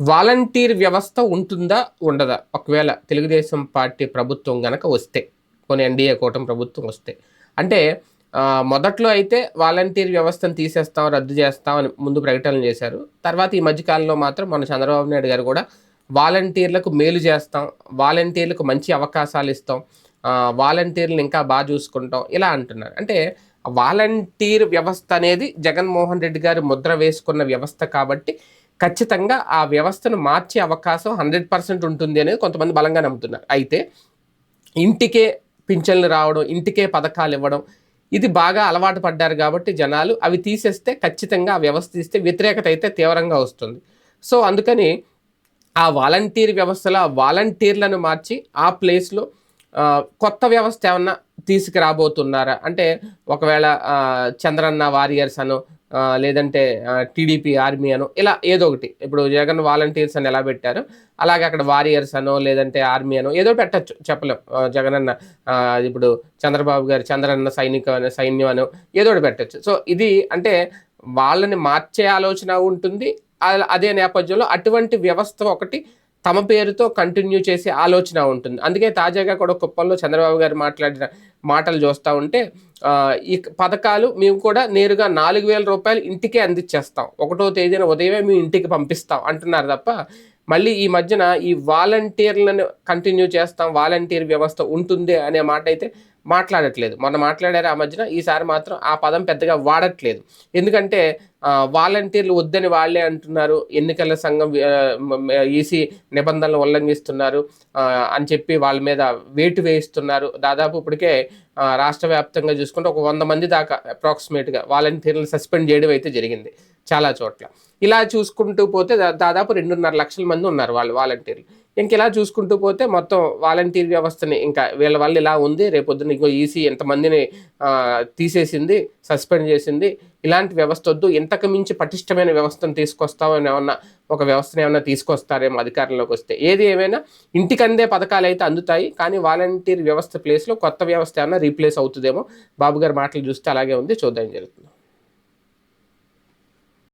Volunteer వ్యవస్థ ఉంటుందా ఉండదా? ఒకవేళ తెలుగుదేశం పార్టీ ప్రభుత్వం గనక వస్తే కొన్ని ఎన్డీఏ కూటమి ప్రభుత్వం వస్తే. అంటే మొదట్లో అయితే వాలంటీర్ వ్యవస్థను తీసేస్తాం రద్దు చేస్తాం అని ముందు ప్రకటనలు చేశారు. తర్వాత ఈ మధ్యకాలంలో మాత్రం మన చంద్రబాబు నాయుడు గారు కూడా వాలంటీర్లకు మేలు చేస్తాం వాలంటీర్లకు మంచి అవకాశాలు ఇస్తాం వాలంటీర్లు వాలంటీర్లను ఇంకా బాగా చూసుకుంటాం ఇలా అంటున్నారు. అంటే వాలంటీర్ వ్యవస్థ అనేది జగన్మోహన్ రెడ్డి గారు ముద్ర వేసుకున్న వ్యవస్థ కాబట్టి ఖచ్చితంగా ఆ వ్యవస్థను మార్చే అవకాశం హండ్రెడ్ పర్సెంట్ ఉంటుంది అనేది కొంతమంది బలంగా నమ్ముతున్నారు. అయితే ఇంటికే పింఛన్లు రావడం ఇంటికే పథకాలు ఇవ్వడం ఇది బాగా అలవాటు పడ్డారు కాబట్టి జనాలు అవి తీసేస్తే ఖచ్చితంగా ఆ వ్యవస్థ తీస్తే వ్యతిరేకత అయితే తీవ్రంగా వస్తుంది. సో అందుకని ఆ వాలంటీర్ వ్యవస్థలో ఆ వాలంటీర్లను మార్చి ఆ ప్లేస్లో కొత్త వ్యవస్థ ఏమన్నా తీసుకురాబోతున్నారా? అంటే ఒకవేళ చంద్రన్న వారియర్స్ అనో లేదంటే టీడీపీ ఆర్మీ అనో ఇలా ఏదో ఒకటి. ఇప్పుడు జగన్ వాలంటీర్స్ అని ఎలా పెట్టారు అలాగే అక్కడ వారియర్స్ అనో లేదంటే ఆర్మీ అనో ఏదో పెట్టచ్చు చెప్పలేం. జగన్ అన్న ఇప్పుడు చంద్రబాబు గారు చంద్రన్న సైనిక సైన్యం అనో ఏదో ఒకటి పెట్టచ్చు. సో ఇది అంటే వాళ్ళని మార్చే ఆలోచన ఉంటుంది. అదే నేపథ్యంలో అటువంటి వ్యవస్థ ఒకటి తమ పేరుతో కంటిన్యూ చేసే ఆలోచన ఉంటుంది. అందుకే తాజాగా కూడా కుప్పంలో చంద్రబాబు గారు మాట్లాడిన మాటలు చూస్తూ ఉంటే ఈ పథకాలు మేము కూడా నేరుగా నాలుగు వేల రూపాయలు ఇంటికే అందించేస్తాం ఒకటో తేదీన ఉదయమే మేము ఇంటికి పంపిస్తాం అంటున్నారు తప్ప మళ్ళీ ఈ మధ్యన ఈ వాలంటీర్లను కంటిన్యూ చేస్తాం వాలంటీర్ వ్యవస్థ ఉంటుంది అనే మాట అయితే మాట్లాడట్లేదు. మొన్న మాట్లాడారు ఆ మధ్యన ఈసారి మాత్రం ఆ పదం పెద్దగా వాడట్లేదు. ఎందుకంటే వాలంటీర్లు వద్దని వాళ్ళే అంటున్నారు. ఎన్నికల సంఘం ఈసీ నిబంధనలు ఉల్లంఘిస్తున్నారు. అని చెప్పి వాళ్ళ మీద వేటు వేయిస్తున్నారు. దాదాపు ఇప్పటికే రాష్ట్ర వ్యాప్తంగా చూసుకుంటే ఒక వంద మంది దాకా అప్రాక్సిమేట్గా వాలంటీర్లు సస్పెండ్ చేయడం అయితే జరిగింది. చాలా చోట్ల. ఇలా చూసుకుంటూ పోతే దా- దాదాపు రెండున్నర లక్షల మంది ఉన్నారు వాళ్ళు వాలంటీర్లు. ఇంక ఇలా చూసుకుంటూ పోతే మొత్తం వాలంటీర్ వ్యవస్థని ఇంకా వీళ్ళ వల్ల ఇలా ఉంది. రేపొద్దున ఇంకో ఈసీ ఎంతమందిని తీసేసింది సస్పెండ్ చేసింది. ఇలాంటి వ్యవస్థ వద్దు. ఇంతకు మించి పటిష్టమైన వ్యవస్థను తీసుకొస్తామని ఏమన్నా ఒక వ్యవస్థను ఏమన్నా తీసుకొస్తారేమో అధికారంలోకి వస్తే. ఏది ఏమైనా ఇంటికి అందే పథకాలు అయితే అందుతాయి. కానీ వాలంటీర్ వ్యవస్థ ప్లేస్లో కొత్త వ్యవస్థ ఏమన్నా రీప్లేస్ అవుతుందేమో బాబు గారి మాటలు చూస్తే అలాగే ఉంది. చూద్దాం జరుగుతుంది.